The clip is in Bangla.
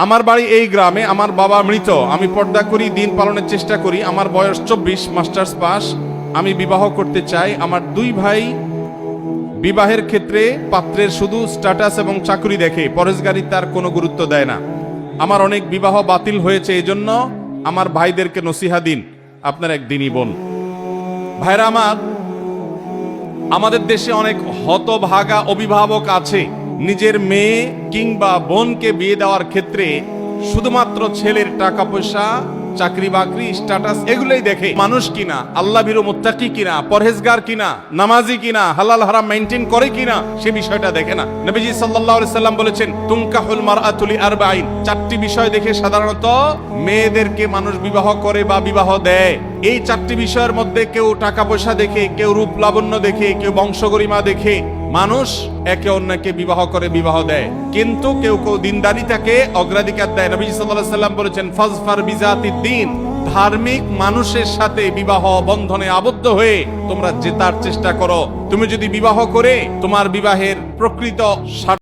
আমার বাড়ি এই গ্রামে আমার বাবা মৃত। আমি পর্দা করি, দিন পালনের চেষ্টা করি। আমার বয়স চব্বিশ, মাস্টার্স পাস। আমি বিবাহ করতে চাই। আমার দুই ভাই বিবাহের ক্ষেত্রে পাত্রের শুধু স্ট্যাটাস এবং চাকরি দেখে। পরেশগারি তার কোনো গুরুত্ব দেয় না। আমার অনেক বিবাহ বাতিল হয়েছে এই জন্য আমার ভাইদেরকে নসিহা দিন। আপনার একদিনই বোন। ভাইরা আমার, আমাদের দেশে অনেক হতভাগা অভিভাবক আছে। নিজের মেয়ে কিংবা বোনকে বিয়ে দেওয়ার ক্ষেত্রে শুধুমাত্র ছেলের টাকা পয়সা, চাকরি বাকরি স্ট্যাটাস এগুলোই দেখে মানুষ কিনা, আল্লাহ ভীরু মুত্তাকি কিনা, পরহেজগার কিনা, নামাজি কিনা, হালাল হারাম মেনটেন করে কিনা, সে বিষয়টা দেখে না। নবীজি আলাইহি সাল্লাম বলেছেন তুনকাহুল মারআতুলি আরবাইন চারটি বিষয় দেখে সাধারণত মেয়েদেরকে মানুষ বিবাহ করে বা বিবাহ দেয়। এই চারটি বিষয়ের মধ্যে কেউ টাকা পয়সা দেখে, কেউ রূপ লাবণ্য দেখে, কেউ বংশগরিমা দেখে মানুষ একে অন্যকে বিবাহ করে বিবাহ দেয়। কিন্তু কেউ কেউ দিনদারিতাকে অগ্রাধিকার দেয়। নবী সাল্লাম বলেছেন, ফাজফার বিজাতির দিন। ধার্মিক মানুষের সাথে বিবাহ বন্ধনে আবদ্ধ হয়ে তোমরা জেতার চেষ্টা করো। তুমি যদি বিবাহ করে, তোমার বিবাহের প্রকৃত